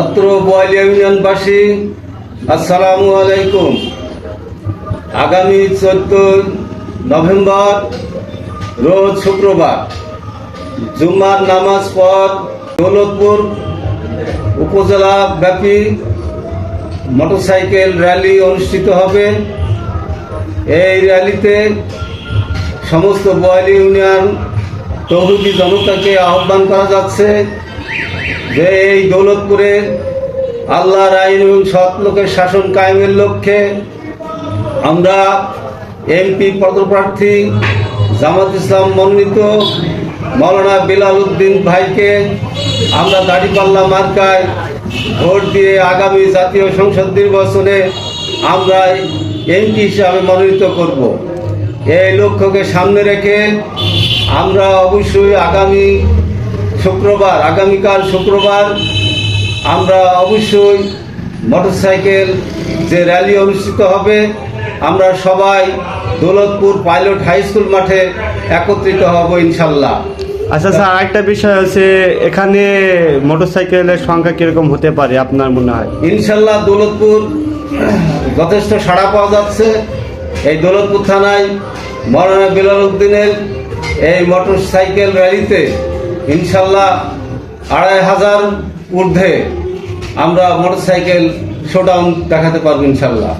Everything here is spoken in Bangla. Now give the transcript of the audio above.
অত্র বয়ালি ইউনিয়নবাসী আসসালামু আলাইকুম। আগামী চোদ্দ নভেম্বর, রোজ শুক্রবার, জুম্মার নামাজ পর দৌলতপুর উপজেলা ব্যাপী মোটরসাইকেল র্যালি অনুষ্ঠিত হবে। এই র্যালিতে সমস্ত বয়ালি ইউনিয়ন তৌহিদি জনতাকে আহ্বান করা যাচ্ছে যে এই দৌলতপুরে আল্লাহর আইন এবং সৎ লোকের শাসন কায়েমের লক্ষ্যে আমরা এমপি পদপ্রার্থী জামাত ইসলাম মনোনীত মৌলানা বিলাল উদ্দিন ভাইকে আমরা দাড়িপাল্লা মার্কায় ভোট দিয়ে আগামী জাতীয় সংসদ নির্বাচনে আমরা এমপি হিসাবে মনোনীত করব। এই লক্ষ্যকে সামনে রেখে আমরা অবশ্যই আগামী শুক্রবার আগামীকাল শুক্রবার আমরা অবশ্যই মোটরসাইকেল যে র্যালি অনুষ্ঠিত হবে আমরা সবাই দৌলতপুর পাইলট হাই স্কুল মাঠে একত্রিত হব ইনশাল্লাহ। আচ্ছা স্যার আরেকটা বিষয় আছে এখানে মোটরসাইকেলের সংখ্যা কীরকম হতে পারে আপনার মনে হয়? ইনশাল্লাহ দৌলতপুর যথেষ্ট সাড়া পাওয়া যাচ্ছে। এই দৌলতপুর থানায় মৌলানা বিলাল উদ্দিনের এই মোটর সাইকেল র্যালিতে ইনশাল্লাহ আড়াই হাজার ঊর্ধ্বে আমরা মোটর সাইকেল শোডাউন দেখাতে পারব ইনশাল্লাহ।